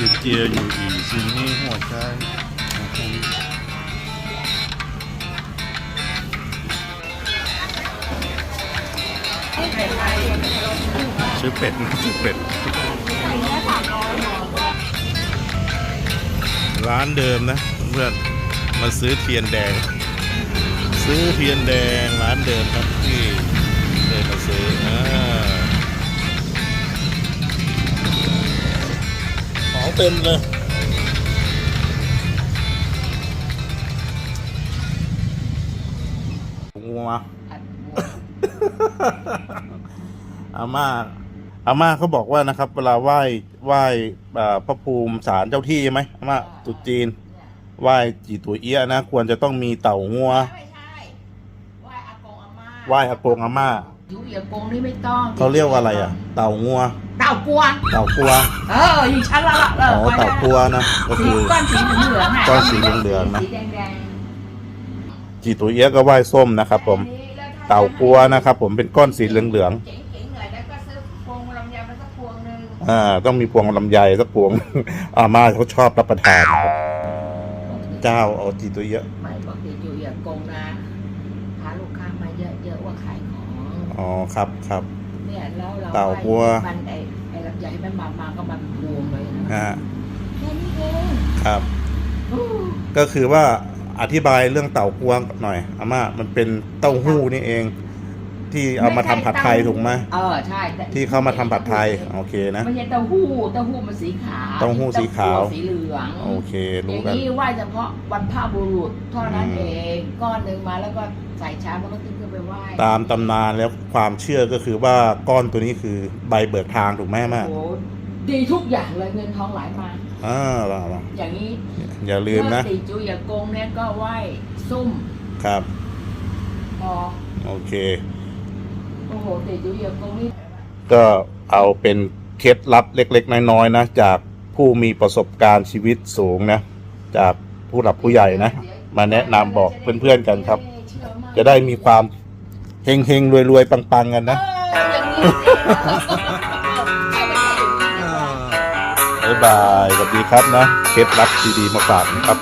สิเกียอยู่อีสิ่งนี้หัวใจชื่อเป็ดนะชื่อเป็ด ร้านเดิมนะเพื่อนมาซื้อเทียนแดง ซื้อเทียนแดงร้านเดิมครับที่เดินมาซื้อ เต็มเลยงัวอาม่าอาม่าเขาบอกว่านะครับ เวลาไหว้ไหว้อ่าพระภูมิศาลเจ้าที่ใช่ไหมอาม่าตรุษจีนไหว้จีตัวเอี้ยนะ ควรจะต้องมีเต่างัวไม่ใช่ไหว้อากงอาม่าไหว้อากงอาม่า อยู่อากงนี่ไม่ต้องเขาเรียกว่าอะไรอะ เต่างัว เต่ากลัว เต่ากลัว เอออยู่ชั้นละละเออ๋ออไว้เต่ากลัวนะ ก็สีคือ ก้อนสีเหลืองๆะก้อนสีเหลืองๆนะ สีแดงจีตัวเอี้ยก็ไหว้ส้มนะครับๆผมอันนี้แล้วถ้เต่ากลัวนะครับผมเป็นก้อนสีเหลืองเจ๋งๆหน่อยแล้วก็ซื้อพวงลำไยมาสักพวงหนึ่งๆอ่าต้องมีพวงลำไยสักพวง อาม่าเขาชอบรับประทานนะครับเจ้าเอาจีตัวเอี้ยไม่ปกติอยู่อากงนะหาลูกค้ามาเยอะๆว่าขายของ อ๋อครับครับเนี่ยแล้วเราเต่ากลัวมันไอ้ไอ้ลำไยมันมามาก็มันรวมเลยนะอ่าแค่นี้เองครับอู้ก็คือว่าอธิบายเรื่องเต่ากวงหน่อยอาม่ามันเป็นเต้าหู้นี่เอง ที่เอามาทำผัดไทยถูกไหมเออใช่แต่ที่เขามาทำผัดไทยโอเคนะ ไม่ใช่เต้าหู้เต้าหู้มันสีขาวเต้าหู้สีขาว เต้หู้สีเหลืองโอเคอรู้ย่างกันนี้ไหว้เฉพาะวันพระบุรุษเท่านั้นอืม เองก้อนหนึ่งมาแล้วก็ใส่ชามแล้วก็ขึ้นไปไหว้ตามตำนานแล้วความเชื่อก็คือว่าก้อนตัวนี้คือใบเบิกทางถูกไหมอาม่าโอ้โหดีทุกอย่างเลยเงินทองไหลมา อ่าล่ะล่ะอย่างนี้อย่าลืมนะเมื่อติจูอย่ากงเนี่ยก็ไหว้ ซุ่มครับ พอโอเค กงนี่ก็เอาเป็นเคล็ดลับเล็ก ๆ น้อยๆนะจากผู้มีประสบการณ์ชีวิตสูงนะ จากผู้หลักผู้ใหญ่นะ มาแนะนำบอกเพื่อนๆกันครับเชื่อมากจะได้มีความเฮงเฮงรวยรวยๆปังๆกันนะเอออย่างนี้สิบ๊ายบายสวัสดีครับนะเคล็ดลับดีๆมาฝากนะครับ